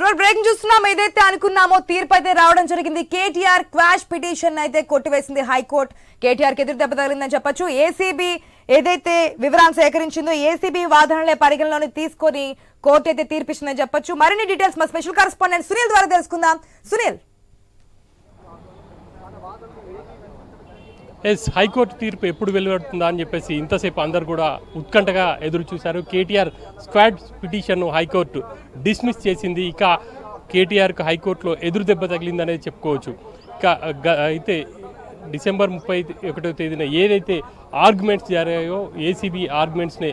Road breaking చూస్తున్నాం. ఏదైతే అనుకున్నామో తీర్పు అయితే రావడం జరిగింది. కేటీఆర్ క్వాష్ పిటిషన్ అయితే కొట్టివేసింది హైకోర్టు. కేటీఆర్కి ఎదురు దెబ్బ తగిలిందని చెప్పొచ్చు. ఏసీబీ ఏదైతే వివరాలు సేకరించిందో ఏసీబీ వాదనలే పరిగణలోని తీసుకొని కోర్టు అయితే తీర్పిస్తుందని చెప్పొచ్చు. మరిన్ని డీటెయిల్స్ మా స్పెషల్ కరెస్పాండెంట్ సునీల్ ద్వారా తెలుసుకుందాం. సునీల్. ఎస్ హైకోర్టు తీర్పు ఎప్పుడు వెలువడుతుందా అని చెప్పేసి ఇంతసేపు అందరు కూడా ఉత్కంఠగా ఎదురు చూశారు. కేటీఆర్ స్క్వాడ్ పిటిషన్ను హైకోర్టు డిస్మిస్ చేసింది. ఇక కేటీఆర్కు హైకోర్టులో ఎదురు దెబ్బ తగిలిందనేది చెప్పుకోవచ్చు. ఇక అయితే డిసెంబర్ ముప్పై ఒకటో తేదీన ఏదైతే ఆర్గ్యుమెంట్స్ జరిగాయో ఏసీబీ ఆర్గ్యుమెంట్స్ని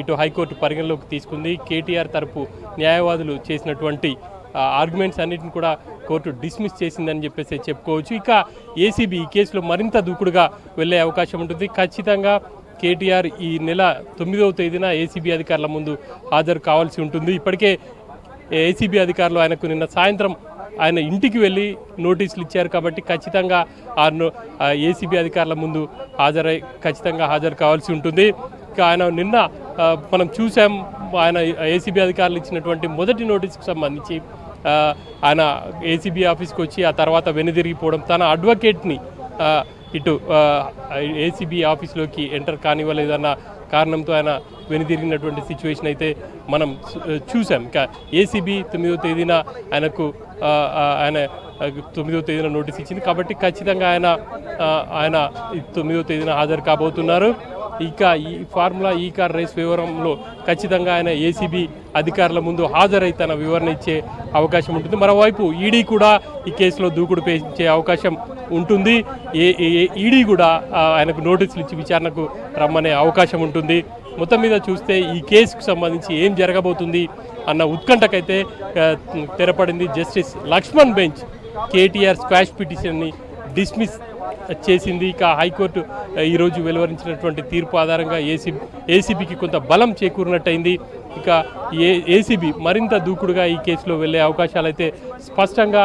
ఇటు హైకోర్టు పరిగణలోకి తీసుకుంది. కేటీఆర్ తరపు న్యాయవాదులు చేసినటువంటి ఆర్గ్యుమెంట్స్ అన్నిటిని కూడా కోర్టు డిస్మిస్ చేసిందని చెప్పేసి చెప్పుకోవచ్చు. ఇక ఏసీబీ ఈ కేసులో మరింత దూకుడుగా వెళ్ళే అవకాశం ఉంటుంది. ఖచ్చితంగా కేటీఆర్ ఈ నెల తొమ్మిదవ తేదీన ఏసీబీ అధికారుల ముందు హాజరు కావాల్సి ఉంటుంది. ఇప్పటికే ఏసీబీ అధికారులు ఆయనకు నిన్న సాయంత్రం ఆయన ఇంటికి వెళ్ళి నోటీసులు ఇచ్చారు కాబట్టి ఖచ్చితంగా ఆ నో- ఏసీబీ అధికారుల ముందు హాజరై ఖచ్చితంగా హాజరు కావాల్సి ఉంటుంది. ఇక ఆయన నిన్న మనం చూసాం ఆయన ఏసీబీ అధికారులు ఇచ్చినటువంటి మొదటి నోటీస్కి సంబంధించి ఆయన ఏసీబీ ఆఫీస్కి వచ్చి ఆ తర్వాత వెనుదిరిగిపోవడం తన అడ్వకేట్ని ఇటు ఏసీబీ ఆఫీస్లోకి ఎంటర్ కానివ్వలేదన్న కారణంతో ఆయన వెనుదిరిగినటువంటి సిచ్యువేషన్ అయితే మనం చూ- చూసాం ఇంకా ఏసీబీ తొమ్మిదో తేదీన ఆయనకు ఆయన తొమ్మిదో తేదీన నోటీస్ ఇచ్చింది. కాబట్టి ఖచ్చితంగా ఆయన ఆయన తొమ్మిదో తేదీన హాజరు కాబోతున్నారు. ఇక ఈ ఫార్ములా ఈ కార్ రేస్ వివరంలో ఖచ్చితంగా ఆయన ఏసీబీ అధికారుల ముందు హాజరై తన వివరణ ఇచ్చే అవకాశం ఉంటుంది. మరోవైపు ఈడీ కూడా ఈ కేసులో దూకుడు పేచే అవకాశం ఉంటుంది. ఏ ఈడీ కూడా ఆయనకు నోటీసులు ఇచ్చి విచారణకు రమ్మనే అవకాశం ఉంటుంది. మొత్తం మీద చూస్తే ఈ కేసుకు సంబంధించి ఏం జరగబోతుంది అన్న ఉత్కంఠకైతే తెరపడింది justice Lakshman bench. KTR squash పిటిషన్ని dismiss చేసింది. ఇక హైకోర్టు ఈరోజు వెలువరించినటువంటి తీర్పు ఆధారంగా ఏసీ ఏసీబీకి కొంత బలం చేకూరినట్టయింది. ఇక ఏ ఏసీబీ మరింత దూకుడుగా ఈ కేసులో వెళ్ళే అవకాశాలు అయితే స్పష్టంగా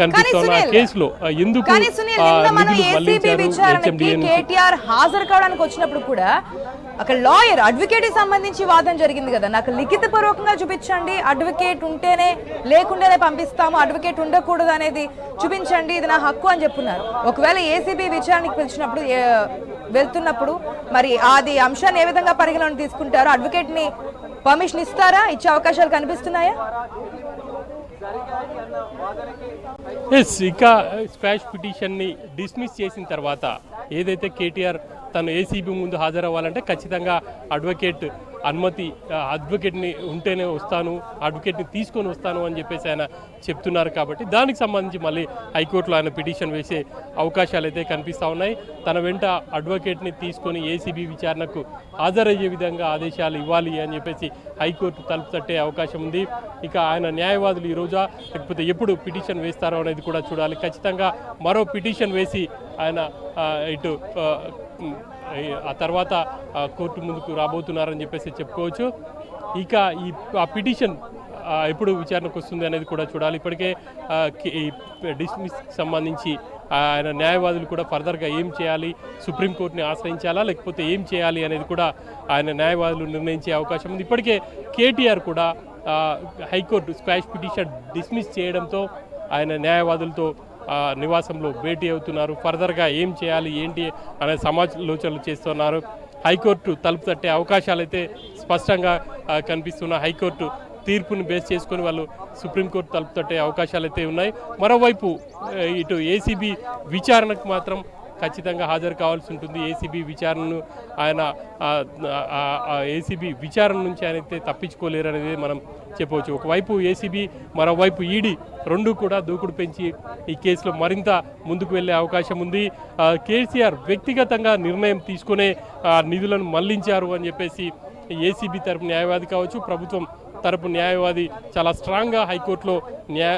కనిపిస్తున్న కేసులో ఎందుకు కేటీఆర్ హాజరు కావడానికి వచ్చినప్పుడు కూడా అక్కడ లాయర్ అడ్వకేట్ సంబంధించి వాదన జరిగింది కదా. నాకు లిఖిత పూర్వకంగా చూపించండి. అడ్వకేట్ ఉంటేనే లేకుండానే పంపిస్తాము. అడ్వకేట్ ఉండకూడదు అనేది చూపించండి. ఇది నా హక్కు అని చెప్పున్నారు. ఒకవేళ ఏసీబీ విచారణకి పిలిచినప్పుడు వెళ్తున్నప్పుడు మరి అది అంశాన్ని ఏ విధంగా పరిగణలోకి తీసుకుంటారో అడ్వకేట్ని పర్మిషన్ ఇస్తారా? ఇచ్చే అవకాశాలు కనిపిస్తున్నాయా? ఎస్ ఇక స్క్వాష్ పిటిషన్ని డిస్మిస్ చేసిన తర్వాత ఏదైతే కేటీఆర్ తను ఏసీబీ ముందు హాజరవ్వాలంటే ఖచ్చితంగా అడ్వకేట్ అనుమతి అడ్వకేట్ని ఉంటేనే వస్తాను అడ్వకేట్ని తీసుకొని వస్తాను అని చెప్పేసి ఆయన చెప్తున్నారు కాబట్టి దానికి సంబంధించి మళ్ళీ హైకోర్టులో ఆయన పిటిషన్ వేసే అవకాశాలు అయితే కనిపిస్తూ ఉన్నాయి. తన వెంట అడ్వకేట్ని తీసుకొని ఏసీబీ విచారణకు హాజరయ్యే విధంగా ఆదేశాలు ఇవ్వాలి అని చెప్పేసి హైకోర్టు తలుపు తట్టే అవకాశం ఉంది. ఇక ఆయన న్యాయవాదులు ఈ రోజా లేకపోతే ఎప్పుడు పిటిషన్ వేస్తారో అనేది కూడా చూడాలి. ఖచ్చితంగా మరో పిటిషన్ వేసి ఆయన ఇటు ఆ, తర్వాత కోర్టు ముందుకు రాబోతున్నారని చెప్పేసి చెప్పుకోవచ్చు. ఇక ఈ ఆ పిటిషన్ ఎప్పుడు విచారణకు వస్తుంది అనేది కూడా చూడాలి. ఇప్పటికే ఈ డిస్మిస్ సంబంధించి ఆయన న్యాయవాదులు కూడా ఫర్దర్గా ఏం చేయాలి సుప్రీంకోర్టుని ఆశ్రయించాలా లేకపోతే ఏం చేయాలి అనేది కూడా ఆయన న్యాయవాదులు నిర్ణయించే అవకాశం ఉంది. ఇప్పటికే కేటీఆర్ కూడా హైకోర్టు స్క్వాష్ పిటిషన్ డిస్మిస్ చేయడంతో ఆయన న్యాయవాదులతో నివాసంలో భేటీ అవుతున్నారు. ఫర్దర్గా ఏం చేయాలి ఏంటి అనే సమాలోచనలు చేస్తున్నారు. హైకోర్టు తలుపు తట్టే అవకాశాలు అయితే స్పష్టంగా కనిపిస్తున్న హైకోర్టు తీర్పుని బేస్ చేసుకొని వాళ్ళు సుప్రీంకోర్టు తలుపు తట్టే అవకాశాలు అయితే ఉన్నాయి. మరోవైపు ఇటు ఏసీబీ విచారణకు మాత్రం ఖచ్చితంగా హాజరు కావాల్సి ఉంటుంది ఏసీబీ విచారణను ఆయన ఏసీబీ విచారణ నుంచి ఆయన అయితే తప్పించుకోలేరు అనేది మనం చెప్పవచ్చు. ఒకవైపు ఏసీబీ మరోవైపు ఈడీ రెండు కూడా దూకుడు పెంచి ఈ కేసులో మరింత ముందుకు వెళ్ళే అవకాశం ఉంది. కేసీఆర్ వ్యక్తిగతంగా నిర్ణయం తీసుకునే ఆ, నిధులను మళ్ళించారు అని చెప్పేసి ఏసీబీ తరపు న్యాయవాది కావచ్చు ప్రభుత్వం తరపు న్యాయవాది చాలా స్ట్రాంగ్గా హైకోర్టులో న్యాయ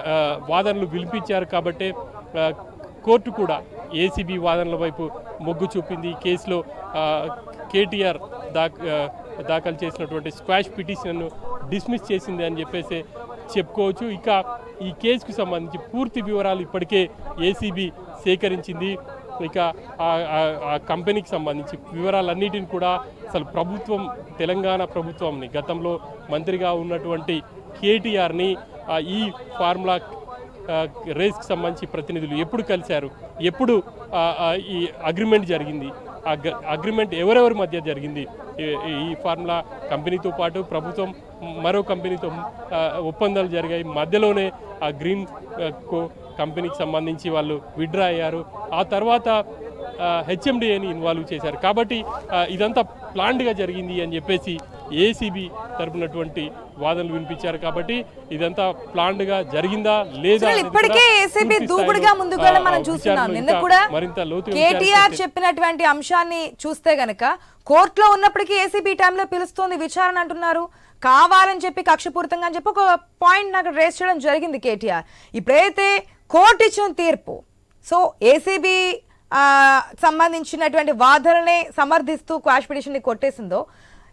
వాదనలు వినిపించారు కాబట్టి కోర్టు కూడా ఏసీబీ వాదనల వైపు మొగ్గు చూపింది. ఈ కేసులో కేటీఆర్ దా దాఖలు చేసినటువంటి స్క్వాష్ పిటిషన్ను డిస్మిస్ చేసింది అని చెప్పేసి చెప్పుకోవచ్చు. ఇక ఈ కేసుకు సంబంధించి పూర్తి వివరాలు ఇప్పటికే ఏసీబీ సేకరించింది. ఇక ఆ- కంపెనీకి సంబంధించి వివరాలన్నిటిని కూడా అసలు ప్రభుత్వం తెలంగాణ ప్రభుత్వంని గతంలో మంత్రిగా ఉన్నటువంటి కేటీఆర్ని ఈ ఫార్ములా రేస్కి సంబంధించి ప్రతినిధులు ఎప్పుడు కలిశారు? ఎప్పుడు ఈ అగ్రిమెంట్ జరిగింది? అగ్రిమెంట్ ఎవరెవరి మధ్య జరిగింది? ఈ- ఫార్ములా కంపెనీతో పాటు ప్రభుత్వం మరో కంపెనీతో ఒప్పందాలు జరిగాయి. మధ్యలోనే ఆ గ్రీన్ కో కంపెనీకి సంబంధించి వాళ్ళు విడ్రా అయ్యారు. ఆ తర్వాత హెచ్ఎండిఏని ఇన్వాల్వ్ చేశారు. కాబట్టి ఇదంతా ప్లాన్డ్గా జరిగింది అని చెప్పేసి ఏసీబీ తరపునటువంటి వాదనలు వినిపించారు కాబట్టి ఇదంతా ప్లాన్డ్గా జరిగిందా లేదా ఇప్పటికే ఏసీబీ దూకుడుగా ముందుకు మనం చూస్తున్నాం. నిన్న కూడా మరింత కేటీఆర్ చెప్పినటువంటి అంశాన్ని చూస్తే గనక కోర్టులో ఉన్నప్పటికీ ఏసీబీ టైంలో పిలుస్తోంది విచారణ అంటున్నారు. కావాలని చెప్పి కక్షపూరితంగా అని చెప్పి ఒక పాయింట్ నాకు రేస్ చేయడం జరిగింది కేటీఆర్. ఇప్పుడైతే కోర్టు ఇచ్చిన తీర్పు. సో ఏసీబీ సంబంధించినటువంటి వాదనని సమర్థిస్తూ క్వాష్ పిటిషన్ని కొట్టేసిందో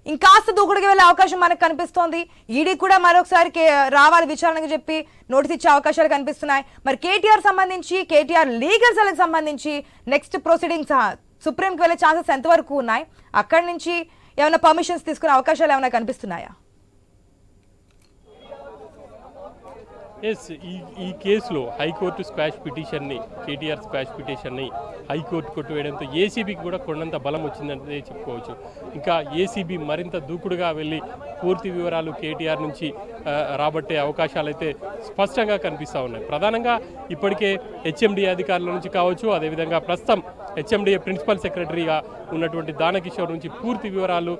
ఇంకాస్త దూకుడుకి వెళ్ళే అవకాశం మనకు కనిపిస్తోంది. ఈడీ కూడా మరొకసారి కే- రావాలి విచారణకు చెప్పి నోటీస్ ఇచ్చే అవకాశాలు కనిపిస్తున్నాయి. మరి కేటీఆర్ సంబంధించి కేటీఆర్ లీగల్ సెల్కి సంబంధించి నెక్స్ట్ ప్రొసీడింగ్స్ సుప్రీంకి వెళ్ళే ఛాన్సెస్ ఎంతవరకు ఉన్నాయి? అక్కడి నుంచి ఏమైనా పర్మిషన్స్ తీసుకునే అవకాశాలు ఏమైనా కనిపిస్తున్నాయా? ఎస్ ఈ ఈ కేసులో హైకోర్టు స్క్వాష్ పిటిషన్ని కేటీఆర్ స్క్వాష్ పిటిషన్ని హైకోర్టు కొట్టివేయడంతో ఏసీబీకి కూడా కొండంత బలం వచ్చిందంటే చెప్పుకోవచ్చు. ఇంకా ఏసీబీ మరింత దూకుడుగా వెళ్ళి పూర్తి వివరాలు కేటీఆర్ నుంచి రాబట్టే అవకాశాలు అయితే స్పష్టంగా కనిపిస్తూ ఉన్నాయి. ప్రధానంగా ఇప్పటికే హెచ్ఎండి అధికారుల నుంచి కావచ్చు అదేవిధంగా ప్రస్తుతం హెచ్ఎండిఏ ప్రిన్సిపల్ సెక్రటరీగా ఉన్నటువంటి దానకిషోర్ నుంచి పూర్తి వివరాలు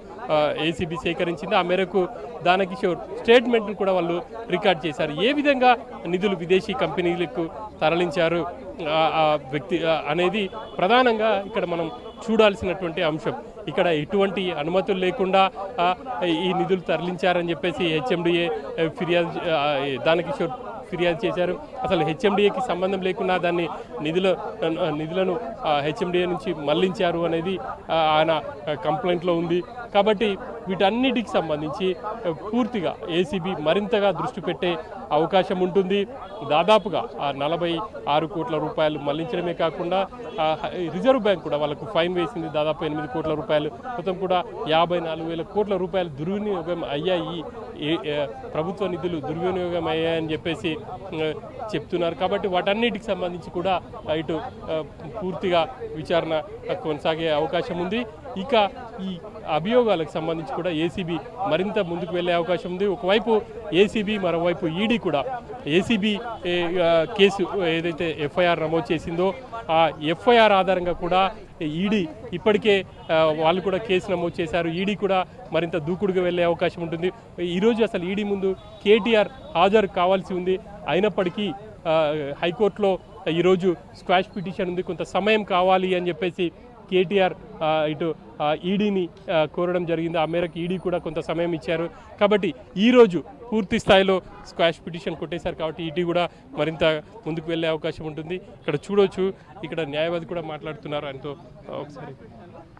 ఏసీబీ సేకరించింది. ఆ మేరకు దానకిషోర్ స్టేట్మెంట్ను కూడా వాళ్ళు రికార్డ్ చేశారు. ఏ విధంగా నిధులు విదేశీ కంపెనీలకు తరలించారు ఆ, వ్యక్తి అనేది ప్రధానంగా ఇక్కడ మనం చూడాల్సినటువంటి అంశం. ఇక్కడ ఎటువంటి అనుమతులు లేకుండా ఈ నిధులు తరలించారని చెప్పేసి హెచ్ఎండిఏ ఫిర్యాదు దానికి దానకిషోర్ ఫిర్యాదు చేశారు. అసలు హెచ్ఎండిఏకి సంబంధం లేకుండా దాన్ని నిధుల నిధులను హెచ్ఎండిఏ నుంచి మళ్ళించారు అనేది ఆయన కంప్లైంట్లో ఉంది. కాబట్టి వీటన్నిటికి సంబంధించి పూర్తిగా ఏసీబీ మరింతగా దృష్టి పెట్టే అవకాశం ఉంటుంది. దాదాపుగా ఆ నలభై ఆరు కోట్ల రూపాయలు మళ్ళించడమే కాకుండా రిజర్వ్ బ్యాంక్ కూడా వాళ్ళకు ఫైన్ వేసింది. దాదాపు ఎనిమిది కోట్ల రూపాయలు. మొత్తం కూడా యాభై నాలుగు వేల కోట్ల రూపాయలు దుర్వినియోగం అయ్యాయి. ఏ- ప్రభుత్వ నిధులు దుర్వినియోగం అయ్యాయని చెప్పేసి చెప్తున్నారు. కాబట్టి వాటన్నిటికి సంబంధించి కూడా ఇటు పూర్తిగా విచారణ కొనసాగే అవకాశం ఉంది. ఇక ఈ ఉద్యోగాలకు సంబంధించి కూడా ఏసీబీ మరింత ముందుకు వెళ్ళే అవకాశం ఉంది. ఒకవైపు ఏసీబీ మరోవైపు ఈడీ కూడా. ఏసీబీ కేసు ఏదైతే ఎఫ్ఐఆర్ నమోదు చేసిందో ఆ ఎఫ్ఐఆర్ ఆధారంగా కూడా ఈడీ ఇప్పటికే వాళ్ళు కూడా కేసు నమోదు చేశారు. ఈడీ కూడా మరింత దూకుడుగా వెళ్ళే అవకాశం ఉంటుంది. ఈరోజు అసలు ఈడీ ముందు కేటీఆర్ హాజరు కావాల్సి ఉంది. అయినప్పటికీ హైకోర్టులో ఈరోజు స్క్వాష్ పిటిషన్ ఉంది. కొంత సమయం కావాలి అని చెప్పేసి కేటీఆర్ ఇటు ఈడీని కోరడం జరిగింది. ఆ మేరకు ఈడీ కూడా కొంత సమయం ఇచ్చారు. కాబట్టి ఈరోజు పూర్తి స్థాయిలో స్క్వాష్ పిటిషన్ కొట్టేశారు కాబట్టి ఈడీ కూడా మరింత ముందుకు వెళ్ళే అవకాశం ఉంటుంది. ఇక్కడ చూడొచ్చు. ఇక్కడ న్యాయవాది కూడా మాట్లాడుతున్నారు. ఆయనతో ఒకసారి